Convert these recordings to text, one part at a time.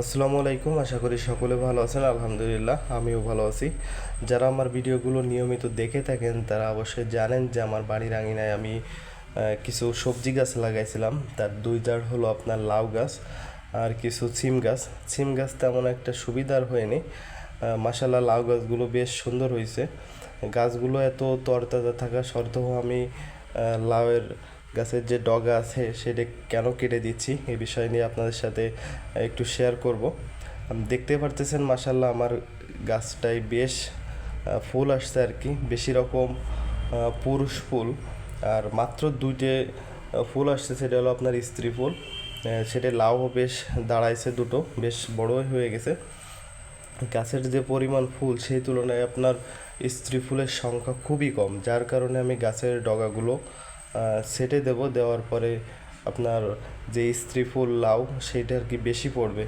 আসসালামু আলাইকুম, আশা করি সকলে ভালো আছেন, আলহামদুলিল্লাহ, আমিও ভালো আছি। যারা আমার ভিডিওগুলো নিয়মিত দেখে থাকেন, তারা অবশ্যই জানেন যে আমার বাড়ির আঙিনায় আমি কিছু সবজি গাছ লাগাইছিলাম। তার দুই জার হলো আপনার লাউ গাছ আর কিছু সিম গাছ। সিম গাছ তেমন একটা সুবিধার হয়নি। মাসাল্লাহ লাউ গাছগুলো বেশ সুন্দর হয়েছে গাছগুলো এত তরতাজা থাকা সত্ত্বেও আমি লাউয়ের গাছের যে ডগা আছে সেটা কেন কেটে দিচ্ছি এই বিষয় নিয়ে আপনাদের সাথে একটু শেয়ার করব। দেখতে পারতেছেন মাসাল্লাহ আমার গাছটায় বেশ ফুল আসছে আর কি। বেশি রকম পুরুষ ফুল। আর মাত্র দুইটে ফুল আসছে, সেটা হলো আপনার স্ত্রী ফুল। সেটা লাউ বেশ দাঁড়াইছে দুটো, বেশ বড়ই হয়ে গেছে। গাছের যে পরিমাণ ফুল, সেই তুলনায় আপনার স্ত্রী ফুলের সংখ্যা খুবই কম, যার কারণে আমি গাছের ডগাগুলো সেটে দেব। দেওয়ার পরে আপনার যে স্ত্রী ফুল লাউ, সেইটা আর কি বেশি পড়বে।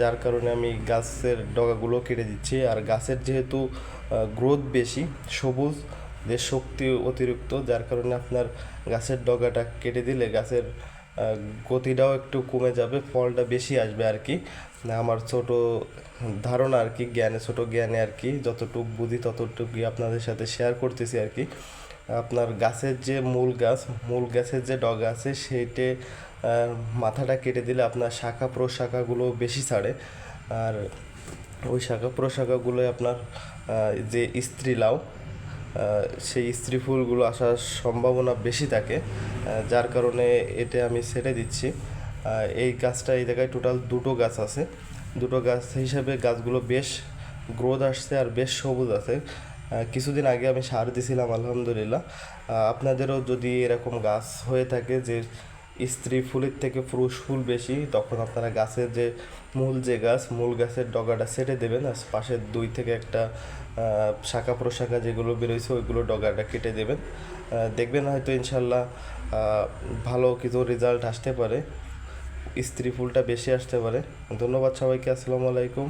যার কারণে আমি গাছের ডগাগুলো কেটে দিচ্ছি। আর গাছের যেহেতু গ্রোথ বেশি, সবুজ, যে শক্তি অতিরিক্ত, যার কারণে আপনার গাছের ডগাটা কেটে দিলে গাছের গতিটাও একটু কমে যাবে, ফলটা বেশি আসবে আর কি। আমার ছোট ধারণা আর কি, জ্ঞানে, ছোট জ্ঞানে আর কি, যতটুকু বুঝি ততটুকুই আপনাদের সাথে শেয়ার করতেছি আর কি। আপনার গাছের যে মূল গাছ, মূল গাছের যে ডগা আছে, সেইটে মাথাটা কেটে দিলে আপনার শাখা প্রশাখাগুলো বেশি ছাড়ে। আর ওই শাখা প্রশাখাগুলো আপনার যে স্ত্রী লাউ সেই স্ত্রী ফুলগুলো আসার সম্ভাবনা বেশি থাকে যার কারণে এটা আমি ছেড়ে দিচ্ছি। এই গাছটা, এই জায়গায় টোটাল দুটো গাছ আছে। দুটো গাছ হিসাবে গাছগুলো বেশ গ্রোথ আসছে আর বেশ সবুজ আছে। কিছুদিন আগে আমি সার দিছিলাম, আলহামদুলিল্লাহ। আপনাদেরও যদি এরকম গাছ হয়ে থাকে যে স্ত্রী ফুলের থেকে পুরুষ ফুল বেশি, তখন আপনারা গাছের যে মূল যে গাছ, মূল গাছের ডগাটা সেটে দেবেন, আর পাশের দুই থেকে একটা শাখা প্রশাখা যেগুলো বেরোয়ছে ওইগুলো ডগাটা কেটে দেবেন। দেখবেন হয়তো ইনশাল্লাহ ভালো কিছু রেজাল্ট আসতে পারে, স্ত্রী ফুলটা বেশি আসতে পারে। ধন্যবাদ সবাইকে, আসসালামু আলাইকুম।